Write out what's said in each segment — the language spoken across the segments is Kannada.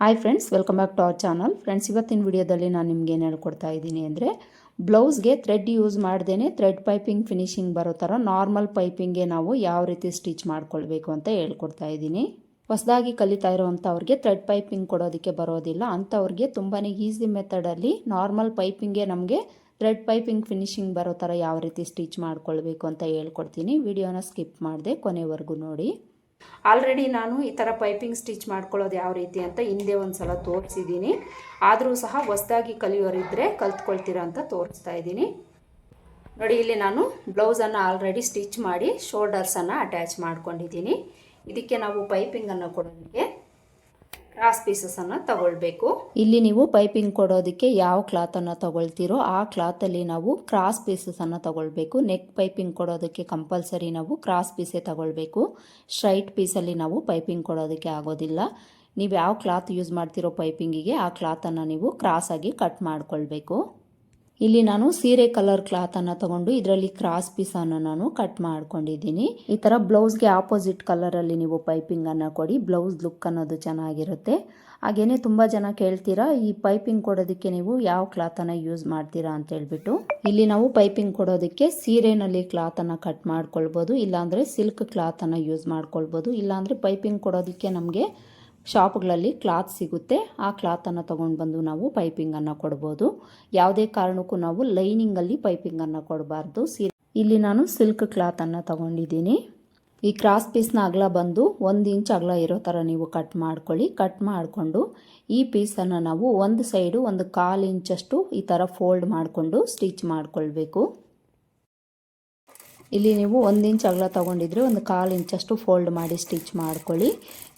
Hi friends welcome back to our channel friends ಇವತ್ತಿನ ವಿಡಿಯೋದಲ್ಲಿ ನಾನು ನಿಮ್ಗೆ ಏನು ಹೇಳ್ಕೊಡ್ತಾ ಇದ್ದೀನಿ ಅಂದರೆ ಬ್ಲೌಸ್ಗೆ ಥ್ರೆಡ್ ಯೂಸ್ ಮಾಡ್ದೇ ಥ್ರೆಡ್ ಪೈಪಿಂಗ್ ಫಿನಿಶಿಂಗ್ ಬರೋ ಥರ ನಾರ್ಮಲ್ ಪೈಪಿಂಗ್ಗೆ ನಾವು ಯಾವ ರೀತಿ ಸ್ಟಿಚ್ ಮಾಡ್ಕೊಳ್ಬೇಕು ಅಂತ ಹೇಳ್ಕೊಡ್ತಾ ಇದ್ದೀನಿ. ಹೊಸದಾಗಿ ಕಲಿತಾ ಇರೋವಂಥವ್ರಿಗೆ ಥ್ರೆಡ್ ಪೈಪಿಂಗ್ ಕೊಡೋದಕ್ಕೆ ಬರೋದಿಲ್ಲ. ಅಂಥವ್ರಿಗೆ ತುಂಬಾ ಈಸಿ ಮೆಥಡಲ್ಲಿ ನಾರ್ಮಲ್ ಪೈಪಿಂಗ್ಗೆ ನಮಗೆ ಥ್ರೆಡ್ ಪೈಪಿಂಗ್ ಫಿನಿಶಿಂಗ್ ಬರೋ ಥರ ಯಾವ ರೀತಿ ಸ್ಟಿಚ್ ಮಾಡ್ಕೊಳ್ಬೇಕು ಅಂತ ಹೇಳ್ಕೊಡ್ತೀನಿ. ವಿಡಿಯೋನ ಸ್ಕಿಪ್ ಮಾಡಿದೆ ಕೊನೆವರೆಗೂ ನೋಡಿ. ಆಲ್ರೆಡಿ ನಾನು ಈ ಥರ ಪೈಪಿಂಗ್ ಸ್ಟಿಚ್ ಮಾಡ್ಕೊಳ್ಳೋದು ಯಾವ ರೀತಿ ಅಂತ ಹಿಂದೆ ಒಂದು ಸಲ ತೋರಿಸಿದ್ದೀನಿ. ಆದರೂ ಸಹ ಹೊಸದಾಗಿ ಕಲಿಯೋರಿದ್ದರೆ ಕಲ್ತ್ಕೊಳ್ತೀರ ಅಂತ ತೋರಿಸ್ತಾ ಇದ್ದೀನಿ. ನೋಡಿ, ಇಲ್ಲಿ ನಾನು ಬ್ಲೌಸನ್ನು ಆಲ್ರೆಡಿ ಸ್ಟಿಚ್ ಮಾಡಿ ಶೋಲ್ಡರ್ಸನ್ನು ಅಟ್ಯಾಚ್ ಮಾಡ್ಕೊಂಡಿದ್ದೀನಿ. ಇದಕ್ಕೆ ನಾವು ಪೈಪಿಂಗನ್ನು ಕೊಡೋದಕ್ಕೆ ಕ್ರಾಸ್ ಪೀಸಸನ್ನು ತಗೊಳ್ಬೇಕು. ಇಲ್ಲಿ ನೀವು ಪೈಪಿಂಗ್ ಕೊಡೋದಕ್ಕೆ ಯಾವ ಕ್ಲಾತನ್ನು ತಗೊಳ್ತೀರೋ ಆ ಕ್ಲಾತಲ್ಲಿ ನಾವು ಕ್ರಾಸ್ ಪೀಸಸನ್ನು ತಗೊಳ್ಬೇಕು. ನೆಕ್ ಪೈಪಿಂಗ್ ಕೊಡೋದಕ್ಕೆ ಕಂಪಲ್ಸರಿ ನಾವು ಕ್ರಾಸ್ ಪೀಸೇ ತಗೊಳ್ಬೇಕು. ಸ್ಟ್ರೈಟ್ ಪೀಸಲ್ಲಿ ನಾವು ಪೈಪಿಂಗ್ ಕೊಡೋದಕ್ಕೆ ಆಗೋದಿಲ್ಲ. ನೀವು ಯಾವ ಕ್ಲಾತ್ ಯೂಸ್ ಮಾಡ್ತಿರೋ ಪೈಪಿಂಗಿಗೆ ಆ ಕ್ಲಾತನ್ನು ನೀವು ಕ್ರಾಸಾಗಿ ಕಟ್ ಮಾಡ್ಕೊಳ್ಬೇಕು. ಇಲ್ಲಿ ನಾನು ಸೀರೆ ಕಲರ್ ಕ್ಲಾತ್ ಅನ್ನ ತಗೊಂಡು ಇದರಲ್ಲಿ ಕ್ರಾಸ್ ಪೀಸನ್ನು ನಾನು ಕಟ್ ಮಾಡ್ಕೊಂಡಿದ್ದೀನಿ. ಈ ಥರ ಬ್ಲೌಸ್ಗೆ ಆಪೋಸಿಟ್ ಕಲರ್ ಅಲ್ಲಿ ನೀವು ಪೈಪಿಂಗ್ ಅನ್ನ ಕೊಡಿ. ಬ್ಲೌಸ್ ಲುಕ್ ಅನ್ನೋದು ಚೆನ್ನಾಗಿರುತ್ತೆ. ಹಾಗೇನೆ ತುಂಬಾ ಜನ ಕೇಳ್ತೀರಾ, ಈ ಪೈಪಿಂಗ್ ಕೊಡೋದಕ್ಕೆ ನೀವು ಯಾವ ಕ್ಲಾತ್ ಅನ್ನ ಯೂಸ್ ಮಾಡ್ತೀರಾ ಅಂತ ಹೇಳ್ಬಿಟ್ಟು. ಇಲ್ಲಿ ನಾವು ಪೈಪಿಂಗ್ ಕೊಡೋದಕ್ಕೆ ಸೀರೆನಲ್ಲಿ ಅನ್ನ ಕಟ್ ಮಾಡ್ಕೊಳ್ಬಹುದು ಇಲ್ಲಾಂದ್ರೆ ಸಿಲ್ಕ್ ಕ್ಲಾತ್ ಅನ್ನ ಯೂಸ್ ಮಾಡ್ಕೊಳ್ಬಹುದು ಇಲ್ಲಾಂದ್ರೆ ಪೈಪಿಂಗ್ ಕೊಡೋದಕ್ಕೆ ನಮಗೆ ಶಾಪ್ಗಳಲ್ಲಿ ಕ್ಲಾತ್ ಸಿಗುತ್ತೆ. ಆ ಕ್ಲಾತನ್ನು ತೊಗೊಂಡು ಬಂದು ನಾವು ಪೈಪಿಂಗನ್ನು ಕೊಡ್ಬೋದು. ಯಾವುದೇ ಕಾರಣಕ್ಕೂ ನಾವು ಲೈನಿಂಗಲ್ಲಿ ಪೈಪಿಂಗನ್ನು ಕೊಡಬಾರ್ದು. ಸೀರೆ ಇಲ್ಲಿ ನಾನು ಸಿಲ್ಕ್ ಕ್ಲಾತನ್ನು ತಗೊಂಡಿದ್ದೀನಿ. ಈ ಕ್ರಾಸ್ ಪೀಸ್ನ ಅಗಲ ಬಂದು ಒಂದು ಇಂಚ್ ಅಗಲ ಇರೋ ಥರ ನೀವು ಕಟ್ ಮಾಡ್ಕೊಳ್ಳಿ. ಕಟ್ ಮಾಡಿಕೊಂಡು ಈ ಪೀಸನ್ನು ನಾವು ಒಂದು ಸೈಡು ಒಂದು ಕಾಲು ಇಂಚಷ್ಟು ಈ ಥರ ಫೋಲ್ಡ್ ಮಾಡಿಕೊಂಡು ಸ್ಟಿಚ್ ಮಾಡ್ಕೊಳ್ಬೇಕು. ಇಲ್ಲಿ ನೀವು ಒಂದು ಇಂಚ್ ಅಗಲ ತೊಗೊಂಡಿದ್ರೆ ಒಂದು ಕಾಲು ಇಂಚಷ್ಟು ಫೋಲ್ಡ್ ಮಾಡಿ ಸ್ಟಿಚ್ ಮಾಡ್ಕೊಳ್ಳಿ.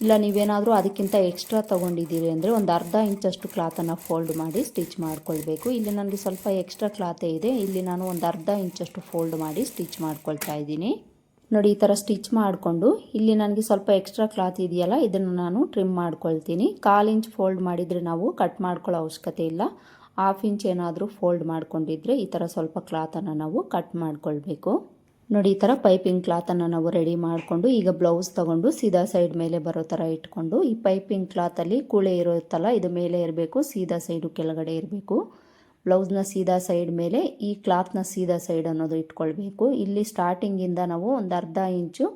ಇಲ್ಲ, ನೀವೇನಾದರೂ ಅದಕ್ಕಿಂತ ಎಕ್ಸ್ಟ್ರಾ ತೊಗೊಂಡಿದ್ದೀರಿ ಅಂದರೆ ಒಂದು ಅರ್ಧ ಇಂಚಷ್ಟು ಕ್ಲಾತನ್ನು ಫೋಲ್ಡ್ ಮಾಡಿ ಸ್ಟಿಚ್ ಮಾಡ್ಕೊಳ್ಬೇಕು. ಇಲ್ಲಿ ನನಗೆ ಸ್ವಲ್ಪ ಎಕ್ಸ್ಟ್ರಾ ಕ್ಲಾತೇ ಇದೆ. ಇಲ್ಲಿ ನಾನು ಒಂದು ಅರ್ಧ ಇಂಚಷ್ಟು ಫೋಲ್ಡ್ ಮಾಡಿ ಸ್ಟಿಚ್ ಮಾಡ್ಕೊಳ್ತಾ ಇದ್ದೀನಿ. ನೋಡಿ, ಈ ಥರ ಸ್ಟಿಚ್ ಮಾಡಿಕೊಂಡು ಇಲ್ಲಿ ನನಗೆ ಸ್ವಲ್ಪ ಎಕ್ಸ್ಟ್ರಾ ಕ್ಲಾತ್ ಇದೆಯಲ್ಲ, ಇದನ್ನು ನಾನು ಟ್ರಿಮ್ ಮಾಡ್ಕೊಳ್ತೀನಿ. ಕಾಲು ಇಂಚ್ ಫೋಲ್ಡ್ ಮಾಡಿದರೆ ನಾವು ಕಟ್ ಮಾಡ್ಕೊಳ್ಳೋ ಅವಶ್ಯಕತೆ ಇಲ್ಲ. ಹಾಫ್ ಇಂಚ್ ಏನಾದರೂ ಫೋಲ್ಡ್ ಮಾಡ್ಕೊಂಡಿದ್ರೆ ಈ ಥರ ಸ್ವಲ್ಪ ಕ್ಲಾತನ್ನು ನಾವು ಕಟ್ ಮಾಡ್ಕೊಳ್ಬೇಕು. ನೋಡಿ, ಈ ಥರ ಪೈಪಿಂಗ್ ಕ್ಲಾತನ್ನು ನಾವು ರೆಡಿ ಮಾಡಿಕೊಂಡು, ಈಗ ಬ್ಲೌಸ್ ತೊಗೊಂಡು ಸೀದಾ ಸೈಡ್ ಮೇಲೆ ಬರೋ ಥರ ಇಟ್ಕೊಂಡು, ಈ ಪೈಪಿಂಗ್ ಕ್ಲಾತಲ್ಲಿ ಕೂಳೆ ಇರುತ್ತಲ್ಲ, ಇದು ಮೇಲೆ ಇರಬೇಕು, ಸೀದಾ ಸೈಡು ಕೆಳಗಡೆ ಇರಬೇಕು. ಬ್ಲೌಸ್ನ ಸೀದಾ ಸೈಡ್ ಮೇಲೆ, ಈ ಕ್ಲಾತ್ನ ಸೀದಾ ಸೈಡ್ ಅನ್ನೋದು ಇಟ್ಕೊಳ್ಬೇಕು. ಇಲ್ಲಿ ಸ್ಟಾರ್ಟಿಂಗಿಂದ ನಾವು ಒಂದು ಅರ್ಧ ಇಂಚು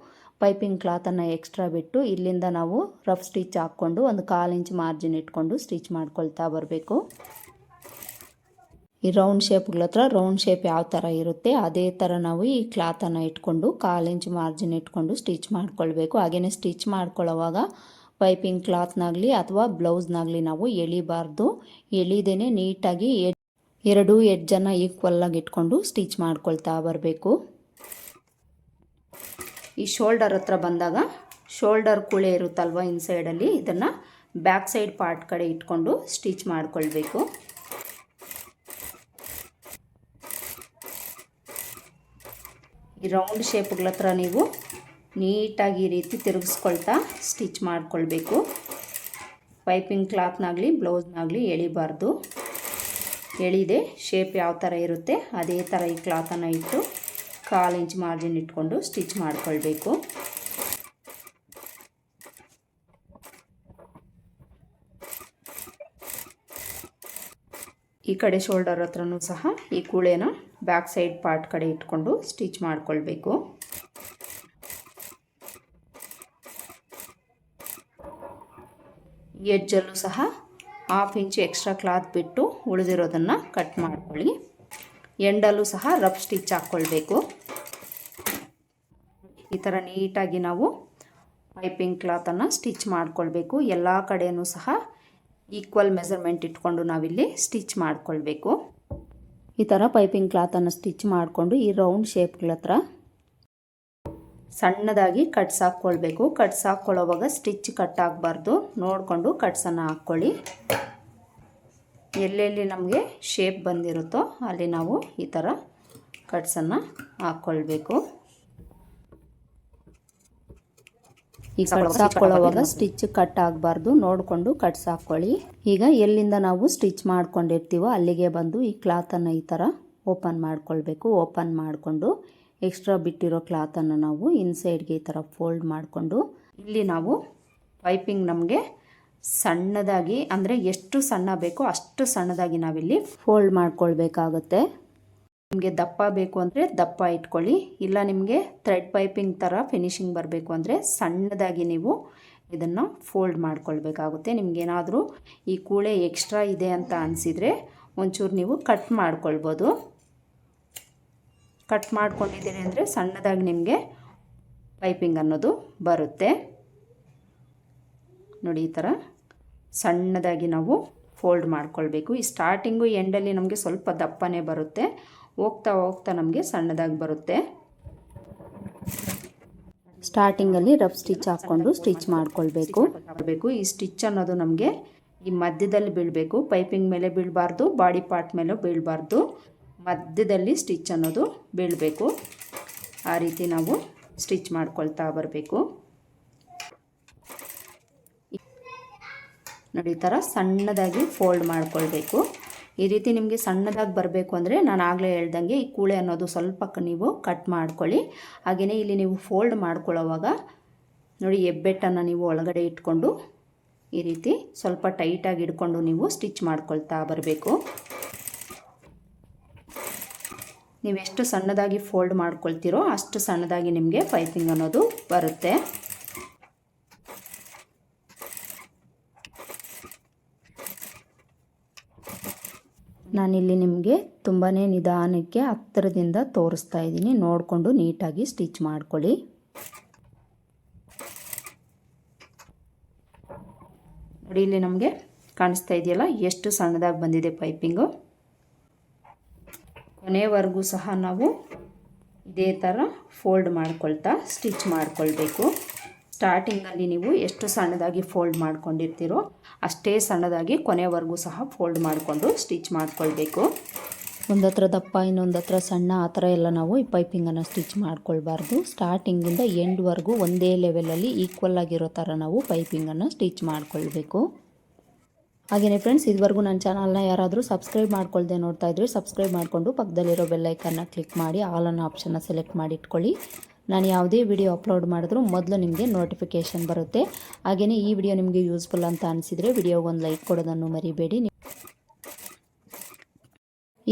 ಪೈಪಿಂಗ್ ಕ್ಲಾತನ್ನು ಎಕ್ಸ್ಟ್ರಾ ಬಿಟ್ಟು, ಇಲ್ಲಿಂದ ನಾವು ರಫ್ ಸ್ಟಿಚ್ ಹಾಕ್ಕೊಂಡು, ಒಂದು ಕಾಲು ಇಂಚ್ ಮಾರ್ಜಿನ್ ಇಟ್ಕೊಂಡು ಸ್ಟಿಚ್ ಮಾಡ್ಕೊಳ್ತಾ ಬರಬೇಕು. ಈ ರೌಂಡ್ ಶೇಪ್ಗಳ ಹತ್ರ ರೌಂಡ್ ಶೇಪ್ ಯಾವ ಥರ ಇರುತ್ತೆ ಅದೇ ಥರ ನಾವು ಈ ಕ್ಲಾತನ್ನು ಇಟ್ಕೊಂಡು ಕಾಲು ಇಂಚ್ ಮಾರ್ಜಿನ್ ಇಟ್ಕೊಂಡು ಸ್ಟಿಚ್ ಮಾಡ್ಕೊಳ್ಬೇಕು. ಹಾಗೆಯೇ ಸ್ಟಿಚ್ ಮಾಡ್ಕೊಳ್ಳೋವಾಗ ಪೈಪಿಂಗ್ ಕ್ಲಾತ್ನಾಗಲಿ ಅಥವಾ ಬ್ಲೌಸ್ನಾಗಲಿ ನಾವು ಎಳಿಬಾರ್ದು. ಎಳಿದೇನೆ ನೀಟಾಗಿ ಎರಡು ಎಡ್ಜನ್ನು ಈಕ್ವಲ್ಲಾಗಿ ಇಟ್ಕೊಂಡು ಸ್ಟಿಚ್ ಮಾಡ್ಕೊಳ್ತಾ ಬರಬೇಕು. ಈ ಶೋಲ್ಡರ್ ಹತ್ರ ಬಂದಾಗ ಶೋಲ್ಡರ್ ಕುಳೆ ಇರುತ್ತಲ್ವ ಇನ್ಸೈಡಲ್ಲಿ ಇದನ್ನು ಬ್ಯಾಕ್ ಸೈಡ್ ಪಾರ್ಟ್ ಕಡೆ ಇಟ್ಕೊಂಡು ಸ್ಟಿಚ್ ಮಾಡ್ಕೊಳ್ಬೇಕು. ಈ ರೌಂಡ್ ಶೇಪ್ಗಳ ಹತ್ರ ನೀವು ನೀಟಾಗಿ ಈ ರೀತಿ ತಿರುಗಿಸ್ಕೊಳ್ತಾ ಸ್ಟಿಚ್ ಮಾಡಿಕೊಳ್ಬೇಕು. ಪೈಪಿಂಗ್ ಕ್ಲಾತ್ನಾಗಲಿ ಬ್ಲೌಸ್ನಾಗಲಿ ಎಳಿಬಾರ್ದು. ಎಳಿದೆ ಶೇಪ್ ಯಾವ ಥರ ಇರುತ್ತೆ, ಅದೇ ಥರ ಈ ಕ್ಲಾತನ್ನು ಇಟ್ಟು ಕಾಲು ಇಂಚ್ ಮಾರ್ಜಿನ್ ಇಟ್ಕೊಂಡು ಸ್ಟಿಚ್ ಮಾಡ್ಕೊಳ್ಬೇಕು. ಈ ಕಡೆ ಶೋಲ್ಡರ್ ಹತ್ರನೂ ಸಹ ಈ ಕೂಳೆನ ಬ್ಯಾಕ್ ಸೈಡ್ ಪಾರ್ಟ್ ಕಡೆ ಇಟ್ಕೊಂಡು ಸ್ಟಿಚ್ ಮಾಡ್ಕೊಳ್ಬೇಕು. ಎಡ್ಜಲ್ಲೂ ಸಹ ಹಾಫ್ ಇಂಚು ಎಕ್ಸ್ಟ್ರಾ ಕ್ಲಾತ್ ಬಿಟ್ಟು ಉಳಿದಿರೋದನ್ನು ಕಟ್ ಮಾಡ್ಕೊಳ್ಳಿ. ಎಂಡಲ್ಲೂ ಸಹ ರಫ್ ಸ್ಟಿಚ್ ಹಾಕ್ಕೊಳ್ಬೇಕು. ಈ ಥರ ನೀಟಾಗಿ ನಾವು ಪೈಪಿಂಗ್ ಕ್ಲಾತನ್ನು ಸ್ಟಿಚ್ ಮಾಡ್ಕೊಳ್ಬೇಕು. ಎಲ್ಲ ಕಡೆಯೂ ಸಹ ಈಕ್ವಲ್ ಮೆಸರ್ಮೆಂಟ್ ಇಟ್ಕೊಂಡು ನಾವಿಲ್ಲಿ ಸ್ಟಿಚ್ ಮಾಡಿಕೊಳ್ಬೇಕು. ಈ ಥರ ಪೈಪಿಂಗ್ ಕ್ಲಾತನ್ನು ಸ್ಟಿಚ್ ಮಾಡಿಕೊಂಡು ಈ ರೌಂಡ್ ಶೇಪ್ಗಳ ಹತ್ರ ಸಣ್ಣದಾಗಿ ಕಟ್ಸ್ ಹಾಕ್ಕೊಳ್ಬೇಕು. ಕಟ್ಸ್ ಹಾಕ್ಕೊಳ್ಳೋವಾಗ ಸ್ಟಿಚ್ ಕಟ್ ಆಗಬಾರ್ದು. ನೋಡಿಕೊಂಡು ಕಟ್ಸನ್ನು ಹಾಕ್ಕೊಳ್ಳಿ. ಎಲ್ಲೆಲ್ಲಿ ನಮಗೆ ಶೇಪ್ ಬಂದಿರುತ್ತೋ ಅಲ್ಲಿ ನಾವು ಈ ಥರ ಕಟ್ಸನ್ನು ಹಾಕ್ಕೊಳ್ಬೇಕು. ಈಗ ಕಟ್ಸ್ ಹಾಕ್ಕೊಳ್ಳೋವಾಗ ಸ್ಟಿಚ್ ಕಟ್ ಆಗಬಾರ್ದು. ನೋಡಿಕೊಂಡು ಕಟ್ಸ್ ಹಾಕ್ಕೊಳ್ಳಿ ಈಗ ಎಲ್ಲಿಂದ ನಾವು ಸ್ಟಿಚ್ ಮಾಡ್ಕೊಂಡಿರ್ತೀವೋ ಅಲ್ಲಿಗೆ ಬಂದು ಈ ಕ್ಲಾತನ್ನು ಈ ಥರ ಓಪನ್ ಮಾಡ್ಕೊಳ್ಬೇಕು. ಓಪನ್ ಮಾಡಿಕೊಂಡು ಎಕ್ಸ್ಟ್ರಾ ಬಿಟ್ಟಿರೋ ಕ್ಲಾತನ್ನು ನಾವು ಇನ್ಸೈಡ್ಗೆ ಈ ಥರ ಫೋಲ್ಡ್ ಮಾಡಿಕೊಂಡು ಇಲ್ಲಿ ನಾವು ಪೈಪಿಂಗ್ ನಮಗೆ ಸಣ್ಣದಾಗಿ ಅಂದರೆ ಎಷ್ಟು ಸಣ್ಣ ಬೇಕೋ ಅಷ್ಟು ಸಣ್ಣದಾಗಿ ನಾವಿಲ್ಲಿ ಫೋಲ್ಡ್ ಮಾಡ್ಕೊಳ್ಬೇಕಾಗುತ್ತೆ. ನಿಮಗೆ ದಪ್ಪ ಬೇಕು ಅಂದರೆ ದಪ್ಪ ಇಟ್ಕೊಳ್ಳಿ. ಇಲ್ಲ ನಿಮಗೆ ಥ್ರೆಡ್ ಪೈಪಿಂಗ್ ಥರ ಫಿನಿಶಿಂಗ್ ಬರಬೇಕು ಅಂದರೆ ಸಣ್ಣದಾಗಿ ನೀವು ಇದನ್ನು ಫೋಲ್ಡ್ ಮಾಡ್ಕೊಳ್ಬೇಕಾಗುತ್ತೆ. ನಿಮಗೇನಾದರೂ ಈ ಕೂಳೆ ಎಕ್ಸ್ಟ್ರಾ ಇದೆ ಅಂತ ಅನಿಸಿದರೆ ಒಂಚೂರು ನೀವು ಕಟ್ ಮಾಡ್ಕೊಳ್ಬೋದು. ಕಟ್ ಮಾಡ್ಕೊಂಡಿದ್ದೀರಿ ಅಂದರೆ ಸಣ್ಣದಾಗಿ ನಿಮಗೆ ಪೈಪಿಂಗ್ ಅನ್ನೋದು ಬರುತ್ತೆ. ನೋಡಿ ಈ ಥರ ಸಣ್ಣದಾಗಿ ನಾವು ಫೋಲ್ಡ್ ಮಾಡ್ಕೊಳ್ಬೇಕು. ಈ ಸ್ಟಾರ್ಟಿಂಗು ಎಂಡಲ್ಲಿ ನಮಗೆ ಸ್ವಲ್ಪ ದಪ್ಪನೇ ಬರುತ್ತೆ. ಹೋಗ್ತಾ ಹೋಗ್ತಾ ನಮಗೆ ಸಣ್ಣದಾಗಿ ಬರುತ್ತೆ. ಸ್ಟಾರ್ಟಿಂಗಲ್ಲಿ ರಫ್ ಸ್ಟಿಚ್ ಹಾಕ್ಕೊಂಡು ಸ್ಟಿಚ್ ಮಾಡ್ಕೊಳ್ಬೇಕು. ಮಾಡಬೇಕು ಈ ಸ್ಟಿಚ್ ಅನ್ನೋದು ನಮಗೆ ಈ ಮಧ್ಯದಲ್ಲಿ ಬೀಳಬೇಕು. ಪೈಪಿಂಗ್ ಮೇಲೆ ಬೀಳಬಾರ್ದು ಬಾಡಿ ಪಾರ್ಟ್ ಮೇಲೂ ಬೀಳಬಾರ್ದು. ಮಧ್ಯದಲ್ಲಿ ಸ್ಟಿಚ್ ಅನ್ನೋದು ಬೀಳಬೇಕು. ಆ ರೀತಿ ನಾವು ಸ್ಟಿಚ್ ಮಾಡ್ಕೊಳ್ತಾ ಬರಬೇಕು. ನೋಡಿ ಈ ಥರ ಸಣ್ಣದಾಗಿ ಫೋಲ್ಡ್ ಮಾಡ್ಕೊಳ್ಬೇಕು. ಈ ರೀತಿ ನಿಮಗೆ ಸಣ್ಣದಾಗಿ ಬರಬೇಕು ಅಂದರೆ ನಾನು ಆಗಲೇ ಹೇಳ್ದಂಗೆ ಈ ಕೂಳೆ ಅನ್ನೋದು ಸ್ವಲ್ಪ ನೀವು ಕಟ್ ಮಾಡ್ಕೊಳ್ಳಿ. ಹಾಗೆಯೇ ಇಲ್ಲಿ ನೀವು ಫೋಲ್ಡ್ ಮಾಡ್ಕೊಳ್ಳೋವಾಗ ನೋಡಿ ಹೆಬ್ಬೆಟ್ಟನ್ನು ನೀವು ಒಳಗಡೆ ಇಟ್ಕೊಂಡು ಈ ರೀತಿ ಸ್ವಲ್ಪ ಟೈಟಾಗಿ ಇಟ್ಕೊಂಡು ನೀವು ಸ್ಟಿಚ್ ಮಾಡ್ಕೊಳ್ತಾ ಬರಬೇಕು. ನೀವೆಷ್ಟು ಸಣ್ಣದಾಗಿ ಫೋಲ್ಡ್ ಮಾಡ್ಕೊಳ್ತೀರೋ ಅಷ್ಟು ಸಣ್ಣದಾಗಿ ನಿಮಗೆ ಪೈಪಿಂಗ್ ಅನ್ನೋದು ಬರುತ್ತೆ. ನಾನಿಲ್ಲಿ ನಿಮಗೆ ತುಂಬಾ ನಿಧಾನಕ್ಕೆ ಹತ್ತಿರದಿಂದ ತೋರಿಸ್ತಾ ಇದ್ದೀನಿ. ನೋಡಿಕೊಂಡು ನೀಟಾಗಿ ಸ್ಟಿಚ್ ಮಾಡ್ಕೊಳ್ಳಿ. ನೋಡಿ, ಇಲ್ಲಿ ನಮಗೆ ಕಾಣಿಸ್ತಾ ಇದೆಯಲ್ಲ, ಎಷ್ಟು ಸಣ್ಣದಾಗಿ ಬಂದಿದೆ ಪೈಪಿಂಗು. ಕೊನೆವರೆಗೂ ಸಹ ನಾವು ಇದೇ ಥರ ಫೋಲ್ಡ್ ಮಾಡ್ಕೊಳ್ತಾ ಸ್ಟಿಚ್ ಮಾಡ್ಕೊಳ್ಬೇಕು. ಸ್ಟಾರ್ಟಿಂಗಲ್ಲಿ ನೀವು ಎಷ್ಟು ಸಣ್ಣದಾಗಿ ಫೋಲ್ಡ್ ಮಾಡ್ಕೊಂಡಿರ್ತೀರೋ ಅಷ್ಟೇ ಸಣ್ಣದಾಗಿ ಕೊನೆವರೆಗೂ ಸಹ ಫೋಲ್ಡ್ ಮಾಡಿಕೊಂಡು ಸ್ಟಿಚ್ ಮಾಡ್ಕೊಳ್ಬೇಕು. ಒಂದು ಹತ್ರ ದಪ್ಪ ಇನ್ನೊಂದು ಹತ್ರ ಸಣ್ಣ, ಆ ಥರ ಎಲ್ಲ ನಾವು ಈ ಪೈಪಿಂಗನ್ನು ಸ್ಟಿಚ್ ಮಾಡ್ಕೊಳ್ಬಾರ್ದು. ಸ್ಟಾರ್ಟಿಂಗಿಂದ ಎಂಡ್ವರೆಗೂ ಒಂದೇ ಲೆವೆಲಲ್ಲಿ ಈಕ್ವಲ್ ಆಗಿರೋ ಥರ ನಾವು ಪೈಪಿಂಗನ್ನು ಸ್ಟಿಚ್ ಮಾಡ್ಕೊಳ್ಬೇಕು. ಹಾಗೆಯೇ ಫ್ರೆಂಡ್ಸ್ ಇದುವರೆಗೂ ನನ್ನ ಚಾನಲ್ನ ಯಾರಾದರೂ ಸಬ್ಸ್ಕ್ರೈಬ್ ಮಾಡ್ಕೊಳ್ದೆ ನೋಡ್ತಾ ಇದ್ರೆ ಸಬ್ಸ್ಕ್ರೈಬ್ ಮಾಡಿಕೊಂಡು ಪಕ್ಕದಲ್ಲಿರೋ ಬೆಲ್ಲೈಕನ್ನ ಕ್ಲಿಕ್ ಮಾಡಿ ಆಲ್ ಅನ್ನೋ ಆಪ್ಷನ್ನ ಸೆಲೆಕ್ಟ್ ಮಾಡಿ ಇಟ್ಕೊಳ್ಳಿ. ನಾನು ಯಾವುದೇ ವಿಡಿಯೋ ಅಪ್ಲೋಡ್ ಮಾಡಿದ್ರೂ ಮೊದಲು ನಿಮಗೆ ನೋಟಿಫಿಕೇಷನ್ ಬರುತ್ತೆ. ಹಾಗೆಯೇ ಈ ವಿಡಿಯೋ ನಿಮಗೆ ಯೂಸ್ಫುಲ್ ಅಂತ ಅನಿಸಿದರೆ ವಿಡಿಯೋಗೊಂದು ಲೈಕ್ ಕೊಡೋದನ್ನು ಮರಿಬೇಡಿ.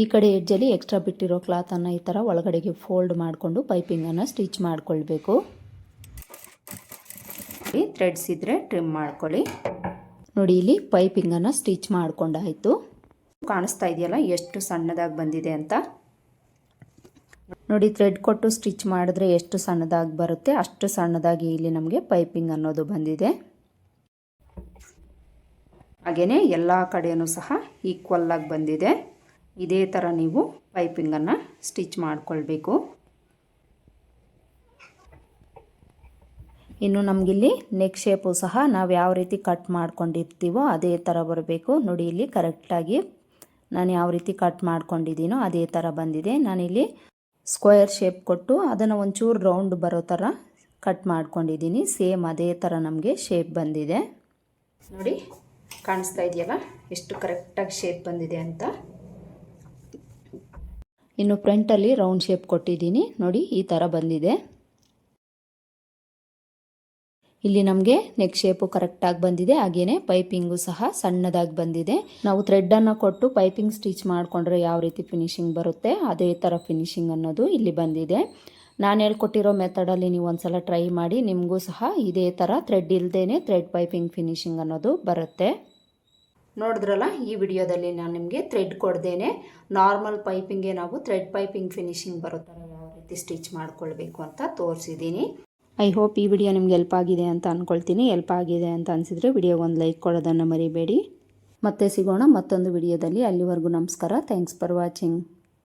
ಈ ಕಡೆ ಎಡ್ಜಲ್ಲಿ ಎಕ್ಸ್ಟ್ರಾ ಬಿಟ್ಟಿರೋ ಕ್ಲಾತನ್ನು ಈ ಥರ ಒಳಗಡೆಗೆ ಫೋಲ್ಡ್ ಮಾಡಿಕೊಂಡು ಪೈಪಿಂಗನ್ನು ಸ್ಟಿಚ್ ಮಾಡಿಕೊಳ್ಬೇಕು. ಥ್ರೆಡ್ಸ್ ಇದ್ದರೆ ಟ್ರಿಮ್ ಮಾಡ್ಕೊಳ್ಳಿ. ನೋಡಿ, ಇಲ್ಲಿ ಪೈಪಿಂಗನ್ನು ಸ್ಟಿಚ್ ಮಾಡ್ಕೊಂಡಾಯಿತು. ಕಾಣಿಸ್ತಾ ಇದೆಯಲ್ಲ, ಎಷ್ಟು ಸಣ್ಣದಾಗಿ ಬಂದಿದೆ ಅಂತ? ನೋಡಿ ಥ್ರೆಡ್ ಕೊಟ್ಟು ಸ್ಟಿಚ್ ಮಾಡಿದ್ರೆ ಎಷ್ಟು ಸಣ್ಣದಾಗಿ ಬರುತ್ತೆ, ಅಷ್ಟು ಸಣ್ಣದಾಗಿ ಇಲ್ಲಿ ನಮಗೆ ಪೈಪಿಂಗ್ ಅನ್ನೋದು ಬಂದಿದೆ. ಹಾಗೆಯೇ ಎಲ್ಲ ಕಡೆಯೂ ಸಹ ಈಕ್ವಲ್ಲಾಗಿ ಬಂದಿದೆ. ಇದೇ ಥರ ನೀವು ಪೈಪಿಂಗನ್ನು ಸ್ಟಿಚ್ ಮಾಡಿಕೊಳ್ಬೇಕು. ಇನ್ನು ನಮಗಿಲ್ಲಿ ನೆಕ್ ಶೇಪು ಸಹ ನಾವು ಯಾವ ರೀತಿ ಕಟ್ ಮಾಡ್ಕೊಂಡಿರ್ತೀವೋ ಅದೇ ಥರ ಬರಬೇಕು. ನೋಡಿ, ಇಲ್ಲಿ ಕರೆಕ್ಟಾಗಿ ನಾನು ಯಾವ ರೀತಿ ಕಟ್ ಮಾಡ್ಕೊಂಡಿದ್ದೀನೋ ಅದೇ ಥರ ಬಂದಿದೆ. ನಾನಿಲ್ಲಿ ಸ್ಕ್ವೇರ್ ಶೇಪ್ ಕೊಟ್ಟು ಅದನ್ನು ಒಂಚೂರು ರೌಂಡ್ ಬರೋ ಥರ ಕಟ್ ಮಾಡ್ಕೊಂಡಿದ್ದೀನಿ. ಸೇಮ್ ಅದೇ ಥರ ನಮಗೆ ಶೇಪ್ ಬಂದಿದೆ. ನೋಡಿ, ಕಾಣಿಸ್ತಾ ಇದೆಯಲ್ಲ? ಎಷ್ಟು ಕರೆಕ್ಟಾಗಿ ಶೇಪ್ ಬಂದಿದೆ ಅಂತ. ಇನ್ನು ಫ್ರಂಟಲ್ಲಿ ರೌಂಡ್ ಶೇಪ್ ಕೊಟ್ಟಿದ್ದೀನಿ. ನೋಡಿ, ಈ ಥರ ಬಂದಿದೆ. ಇಲ್ಲಿ ನಮಗೆ ನೆಕ್ ಶೇಪು ಕರೆಕ್ಟಾಗಿ ಬಂದಿದೆ, ಹಾಗೇನೆ ಪೈಪಿಂಗು ಸಹ ಸಣ್ಣದಾಗಿ ಬಂದಿದೆ. ನಾವು ಥ್ರೆಡ್ ಅನ್ನ ಕೊಟ್ಟು ಪೈಪಿಂಗ್ ಸ್ಟಿಚ್ ಮಾಡಿಕೊಂಡ್ರೆ ಯಾವ ರೀತಿ ಫಿನಿಶಿಂಗ್ ಬರುತ್ತೆ, ಅದೇ ಥರ ಫಿನಿಶಿಂಗ್ ಅನ್ನೋದು ಇಲ್ಲಿ ಬಂದಿದೆ. ನಾನು ಹೇಳ್ಕೊಟ್ಟಿರೋ ಮೆಥಡಲ್ಲಿ ನೀವು ಒಂದ್ಸಲ ಟ್ರೈ ಮಾಡಿ, ನಿಮಗೂ ಸಹ ಇದೇ ಥರ ಥ್ರೆಡ್ ಇಲ್ಲದೇ ಥ್ರೆಡ್ ಪೈಪಿಂಗ್ ಫಿನಿಶಿಂಗ್ ಅನ್ನೋದು ಬರುತ್ತೆ. ನೋಡಿದ್ರಲ್ಲ, ಈ ವಿಡಿಯೋದಲ್ಲಿ ನಾನು ನಿಮಗೆ ಥ್ರೆಡ್ ಕೊಡ್ದೇನೆ ನಾರ್ಮಲ್ ಪೈಪಿಂಗ್ಗೆ ನಾವು ಥ್ರೆಡ್ ಪೈಪಿಂಗ್ ಫಿನಿಶಿಂಗ್ ಬರೋ ಥರ ಯಾವ ರೀತಿ ಸ್ಟಿಚ್ ಮಾಡ್ಕೊಳ್ಬೇಕು ಅಂತ ತೋರಿಸಿದ್ದೀನಿ. ಐ ಹೋಪ್ ಈ ವಿಡಿಯೋ ನಿಮ್ಗೆ ಎಲ್ಪ್ ಆಗಿದೆ ಅಂತ ಅಂದ್ಕೊಳ್ತೀನಿ ಎಲ್ಪ್ ಆಗಿದೆ ಅಂತ ಅನಿಸಿದರೆ ವಿಡಿಯೋಗೊಂದು ಲೈಕ್ ಕೊಡೋದನ್ನು ಮರಿಬೇಡಿ. ಮತ್ತೆ ಸಿಗೋಣ ಮತ್ತೊಂದು ವಿಡಿಯೋದಲ್ಲಿ. ಅಲ್ಲಿವರೆಗೂ ನಮಸ್ಕಾರ. Thanks for watching